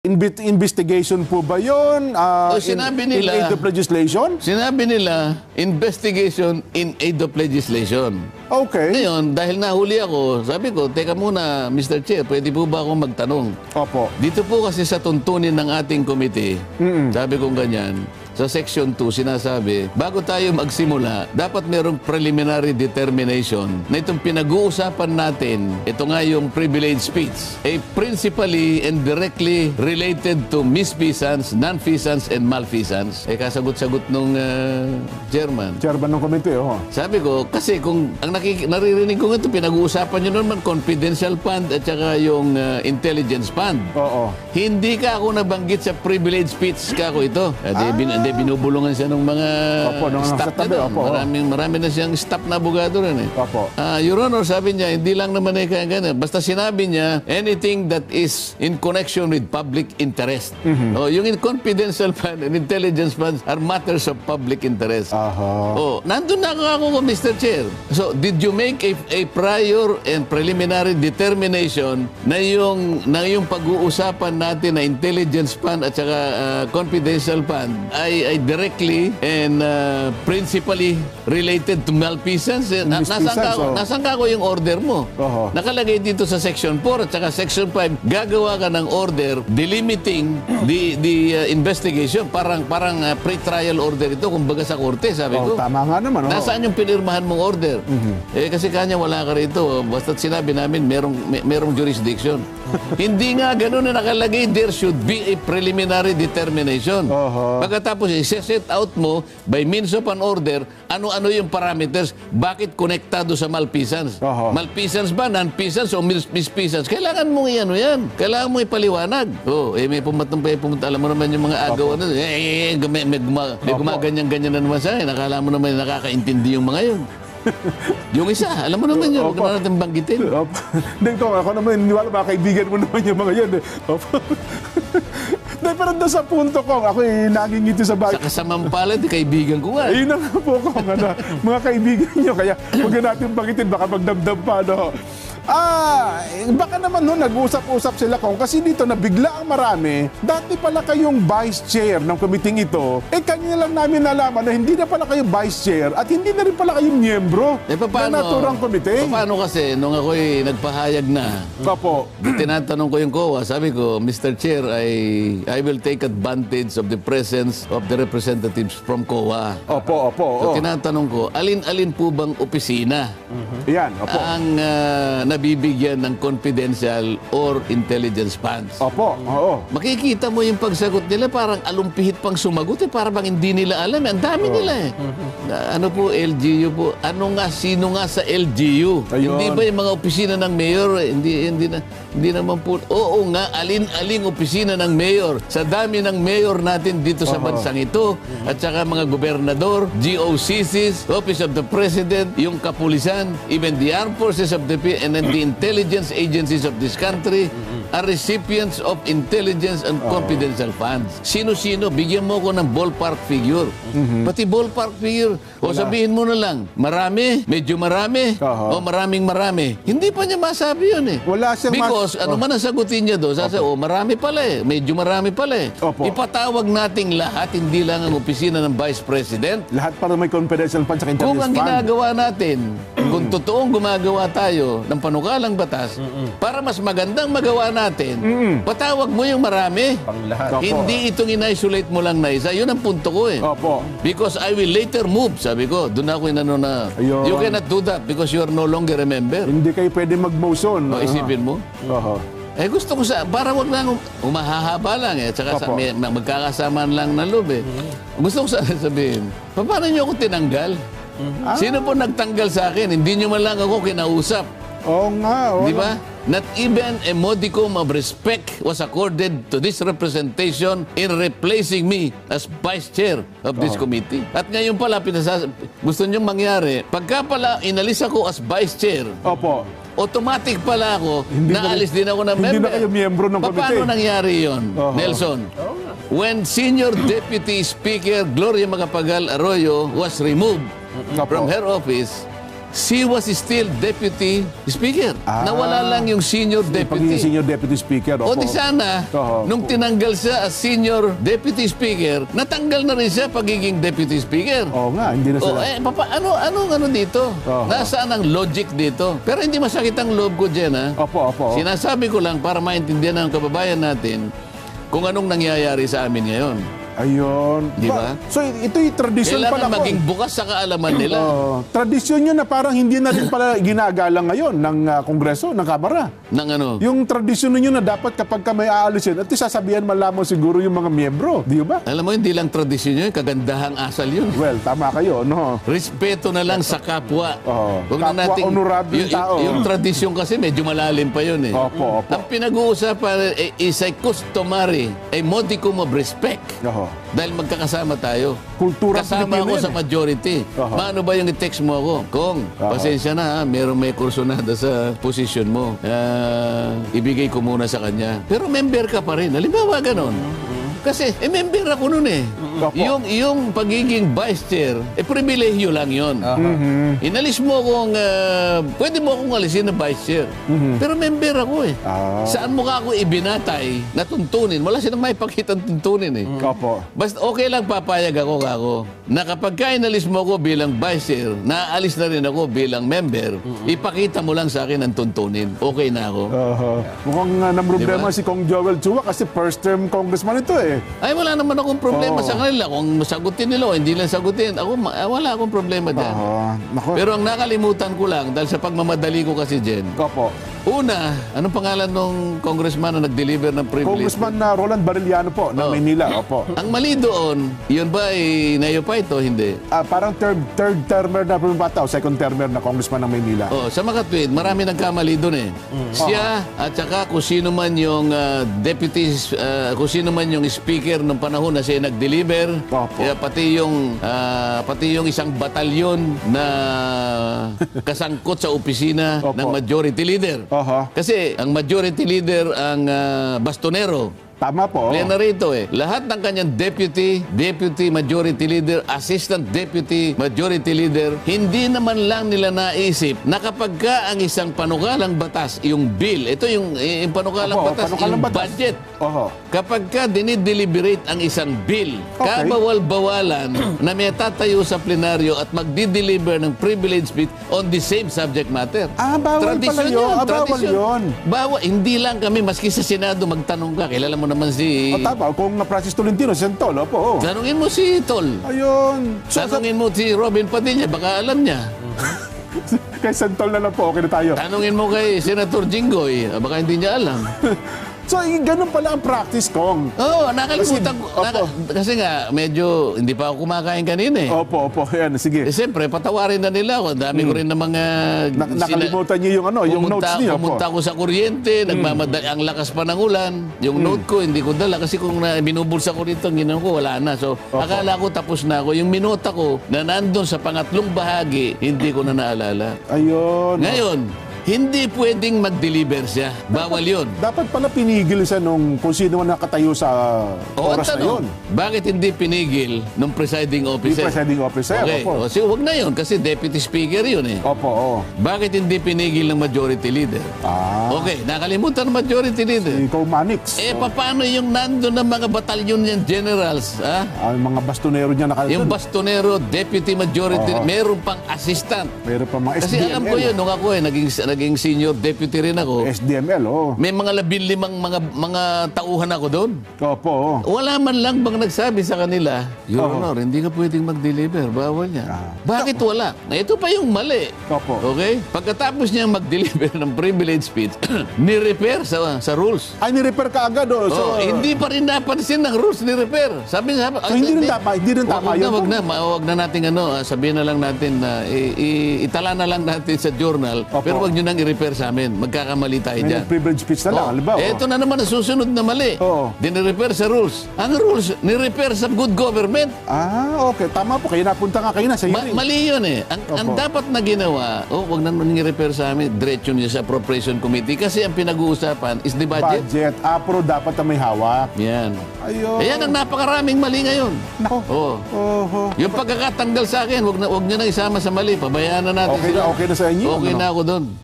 Invi- investigation po ba yun? Ah, O, sinabi in, nila- In aid of legislation? Sinabi nila, investigation in aid of legislation. Okay. Ngayon, dahil nahuli ako, sabi ko, teka muna, Mr. Chair, pwede po ba akong magtanong? Opo. Dito po kasi sa tuntunin ng ating committee, sabi kong ganyan, sa section 2 sinasabi, bago tayo magsimula, dapat merong preliminary determination na itong pinag-uusapan natin, ito nga yung privilege speech, ay principally and directly related to misfeasance, non-feasance, and malfeasance. Eh, kasagot-sagot nung uh, chairman. Chairman ng komite, oh. Sabi ko, kasi kung ang nakik- naririnig ko ito, pinag-uusapan nyo naman confidential fund at saka yung uh, intelligence fund. Oo. Hindi ka ako nabanggit sa privilege speech ka ako ito. Eh, di, bin, di, binubulungan siya ng mga Opo, ng staff tabi, na opo. Maraming, marami na siyang staff na abogado rin eh. Opo. Ah, Your Honor, sabi niya, hindi lang naman eh kaya ganun. Basta sinabi niya, anything that is in connection with public interest. Mm-hmm. Oh, yung confidential fund and intelligence funds are matters of public interest. Aha. Oh, nandun na ako, Mr. Chair. So, did you make a, a prior and preliminary determination na yung, na yung pag-uusapan natin na intelligence fund at saka uh, confidential fund ay, ay directly and uh, principally related to malfeasance? Eh, Na, nasaan, ka, oh. nasaan ka ako yung order mo? Oho. Nakalagay dito sa section 4 at saka section 5, gagawa ka ng order delimiting the the uh, investigation. Parang parang uh, pre-trial order ito kumbaga sa korte, sabi Oh, ko. tama nga naman, oh. Nasaan yung pinirmahan mong order? Eh kasi kanya wala ka rito. Basta't sinabi namin merong may, merong jurisdiction. Hindi nga ganun na nakalagay there should be a preliminary determination. Oho. Pagkatapos i-set out mo by means of an order ano-ano yung parameters, bakit konektado sa malfeasance? Oho. Malfeasance ba, non-feasance o mis- misfeasance? Kailangan mo ano yan. Kailangan mo ipaliwanag. Oh, eh may pumatang pa pumunta. Alam mo naman yung mga agaw ano. Eh, eh, eh, may, may, guma, may gumaganyan-ganyan na naman sa akin. Akala mo naman nakakaintindi yung mga yun. yung isa, alam mo naman yun. Huwag na natin banggitin. Opo. Hindi ko, ako naman, niwala mga kaibigan mo naman yung mga yan. Eh. Opo. Hindi, pero doon sa punto ko, ako eh, nangingiti sa bahay. Sa kasamang palad, kaibigan ko nga. Ayun na po ko, ano, mga kaibigan nyo. Kaya huwag na natin banggitin, baka magdamdam pa. No? Ah, baka naman no, nag-usap-usap sila kung kasi dito na bigla ang marami. Dati pala kayong vice chair ng committee ito. Eh, kanina lang namin nalaman na hindi na pala kayo vice chair at hindi na rin pala kayo miyembro Eh, paano? ng naturang committee. Paano kasi, nung ako'y nagpahayag na, Opo. Tinatanong ko yung COA, sabi ko, Mr. Chair, I, I will take advantage of the presence of the representatives from COA. Opo, opo. So, oo. tinatanong ko, alin-alin po bang opisina Yan, opo. ang ah, nabibigyan ng confidential or intelligence funds? Opo, oo. Makikita mo yung pagsagot nila, parang alumpihit pang sumagot eh, parang bang hindi nila alam. eh. Ang dami nila eh. Na- ano po, LGU po? Ano nga, sino nga sa LGU? Ayun. Hindi ba yung mga opisina ng mayor? eh, Hindi, hindi, na, hindi naman po. Oo nga, alin-aling opisina ng mayor. Sa dami ng mayor natin dito sa bansang ito, at saka mga gobernador, GOCCs, Office of the President, yung kapulisan, even the armed forces of the P- and the intelligence agencies of this country are recipients of intelligence and confidential funds. Sino-sino, bigyan mo ko ng ballpark figure. Pati ballpark figure. O sabihin mo na lang, marami, medyo marami, Aha. o maraming marami. Hindi pa niya masabi yun eh. Wala siyang mas- Because ano man ang sagutin niya doon, sasabi, oh, marami pala eh, medyo marami pala eh. Opo. Ipatawag nating lahat, hindi lang ang opisina ng Vice President. Lahat para may confidential fund sa Kung intelligence ang fund. ginagawa natin, kung totoong gumagawa tayo ng panukalang batas, para mas magandang magawa natin, patawag mo yung marami. Pang lahat. Opo. Hindi itong in-isolate mo lang na isa. Yun ang punto ko eh. Opo. Because I will later move, sabi ko. Doon ako inano na, Ayun. you cannot do that because you are no longer a member. Hindi kayo pwede mag-motion. O isipin mo. Oho. Eh gusto ko sa, para wag lang, umahahaba lang eh. Tsaka sa, Opo. may, magkakasamaan lang ng loob eh. Gusto ko sana sabihin, paano niyo ako tinanggal? Sino po nagtanggal sa akin? Hindi niyo man lang ako kinausap. Oo nga. oo Di ba? Not even a modicum of respect was accorded to this representation in replacing me as vice chair of this committee. At ngayon pala, pinasas- gusto niyong mangyari, pagka pala inalis ako as vice chair, Opo. automatic pala ako, Hindi na- naalis din ako ng hindi member. na kayo miyembro ng komite. Paano nangyari yon, Oho. Nelson? When Senior Deputy Speaker Gloria Macapagal Arroyo was removed Opo. from her office, she was still deputy speaker. Ah. Nawala lang yung senior Pagiging deputy. senior deputy speaker. O opo. di sana, Oo. nung tinanggal siya as senior deputy speaker, natanggal na rin siya pagiging deputy speaker. Oo nga, hindi na O sila. eh, papa, ano, ano, ano dito? Oo. Nasaan ang logic dito? Pero hindi masakit ang loob ko, Jen, ha? Opo, opo. Sinasabi ko lang para maintindihan ng kababayan natin kung anong nangyayari sa amin ngayon. Ayun. Di ba? So ito yung tradisyon pala Kailangan ko. maging bukas sa kaalaman nila. Oo. tradisyon yun na parang hindi na rin pala ginagalang ngayon ng ah, Kongreso, ng Kamara. ng ano? Yung tradisyon ninyo na dapat kapag ka may aalisin, at sasabihan man lamang siguro yung mga miyembro. Di ba? Alam mo, hindi lang tradisyon yun, kagandahang asal yun. Well, tama kayo, no? Respeto na lang sa kapwa. Oo. Huwag na Kapwa nating- honorable y- y- tao. Yung tradisyon kasi medyo malalim pa yun eh. Opo, opo. Ang pinag-uusapan eh, is a customary, a modicum of respect. Oho. Dahil magkakasama tayo. Kultura Kasama ako sa eh. majority. Aha. Paano ba yung i-text mo ako? Kong, Aha. pasensya na ha, meron may kursonada sa position mo. Ah, ibigay ko muna sa kanya. Pero member ka pa rin. Halimbawa ganon. Kasi, eh, member ako nun eh. Opo. Yung, yung pagiging vice chair, eh, pribilehyo lang yon. Inalis mo akong, ah, pwede mo akong alisin na vice chair. Pero member ako eh. Ah. Saan mo ka ako ibinatay na tuntunin? Wala silang may pakitang tuntunin eh. Opo. Basta okay lang papayag ako kako na kapag ka inalis mo ako bilang vice chair, naalis na rin ako bilang member, ipakita mo lang sa akin ang tuntunin. Okay na ako. Oho. Mukhang uh, namroblema Diba? si Kong Joel Chua kasi first term congressman ito eh. Ay, wala naman akong problema Oo. sa kanila. Kung sagutin nila o hindi lang sagutin, ako, ma- ah, wala akong problema dyan. Oho. Nako. Pero ang nakalimutan ko lang, dahil sa pagmamadali ko kasi, Jen, Opo. Una, anong pangalan nung congressman na nag-deliver ng privilege? Congressman na Roland Bariliano po ng Oh. Maynila. Opo. Ang mali doon, yun ba ay nayo pa ito? Hindi. Ah, parang third third termer na o second termer na congressman ng Maynila. Oh, sa makatwid, marami nagkamali doon eh. Siya at saka kung sino man yung ah, deputy, ah, kung sino man yung speaker ng panahon na siya nag-deliver, Opo. kaya pati yung ah, pati yung isang batalyon na kasangkot sa opisina Opo. ng majority leader. Oho. Kasi ang majority leader ang ah, bastonero. Tama po. Plena rito eh. Lahat ng kanyang deputy, deputy majority leader, assistant deputy majority leader, hindi naman lang nila naisip na kapag ka ang isang panukalang batas, yung bill, ito yung, eh, yung panukalang Opo, batas, panukalang yung batas. budget. Oho. Kapag ka dinideliberate ang isang bill, Okay. kabawal-bawalan na may tatayo sa plenaryo at magdi-deliver ng privilege speech on the same subject matter. Ah, bawal pala Tradisyon yun. Ah, bawal tradisyon. yun. Bawal. Hindi lang kami, maski sa Senado, magtanong ka. Kilala mo naman si... O tama, kung na Francis Tolentino, si Santol, opo. oh. Tanungin mo si Tol. Ayun. So, Tanungin mo si Robin Padilla, baka alam niya. kay Santol na lang po, okay na tayo. Tanungin mo kay Senator Jinggoy, baka hindi niya alam. So, eh, ganun pala ang practice, Kong. Oo, oh, nakalimutan ko. Naka- kasi nga, medyo hindi pa ako kumakain kanina eh. Opo, opo. Yan, sige. Eh, siyempre, patawarin na nila ako. Dami ko rin ng mga... Na- nakalimutan niyo yung ano, yung pumunta, notes niyo. Pumunta Opo. ako sa kuryente, nagmamadali, ang lakas pa ng ulan. Yung note ko, hindi ko dala. Kasi kung na, binubulsa ko rito, ginawa ko, wala na. So, akala ko tapos na ako. Yung minota ko na nandun sa pangatlong bahagi, hindi ko na naalala. Ayun. Ngayon, hindi pwedeng mag-deliver siya. Bawal yun. Dapat pala pinigil siya nung kung sino man nakatayo sa O, ang oras na tanong, yun. bakit hindi pinigil ng presiding Di officer? presiding officer. Okay, Opo. o, so, huwag na yun kasi deputy speaker yun eh. Opo, oo. Bakit hindi pinigil ng majority leader? Ah, Okay, nakalimutan ng majority leader. ikaw Manix. Eh, paano yung nandun ng mga batalyon ng generals? Ha? Ah, yung mga bastonero niya nakalimutan. Yung bastonero, deputy majority, Oo. meron pang assistant. Meron pa mga Kasi alam ko yun, nung ako eh, naging, naging senior deputy rin ako. SDML, oo. May mga labing limang mga, mga tauhan ako doon. Opo, oo. Wala man lang bang nagsabi sa kanila, Your Oo. Honor, hindi ka pwedeng mag-deliver. Bawal niya. Ah. Bakit wala? Na ito pa yung mali. Opo. Okay? Pagkatapos niya mag-deliver ng privilege speech, ni-repair sa, sa rules. Ay, ni-repair ka agad, oh. So, oh, hindi pa rin napansin ng rules ni repair. Sabi nga, So, hindi rin tama- hindi rin tama na, yun. wag na, ma- wag na natin ano, ah, sabihin na lang natin na i- i- itala na lang natin sa journal. Opo. Pero wag niyo nyo nang i-repair sa amin. Magkakamali tayo May dyan. privilege speech na lang, Oh, halimbawa. ito na naman ang susunod na mali. Oo. Dinirepair sa rules. Ang rules, ni-repair sa good government. Ah, okay. Tama po. Kaya napunta nga kayo na sa Ma- hearing. mali yun eh. Ang, ang Opo. dapat na ginawa, oh, wag na nang i-repair sa amin, diretso niyo sa appropriation committee kasi ang pinag-uusapan is the budget. Budget. Apro dapat na may hawak. Yan. Ayun. Ayan ang napakaraming mali ngayon. Nako. Oh. Oho. Yung pagkakatanggal sa akin, wag na wag niyo na isama sa mali. Pabayaan na natin Okay na, sila. okay na sa inyo. Okay ano? na ako doon.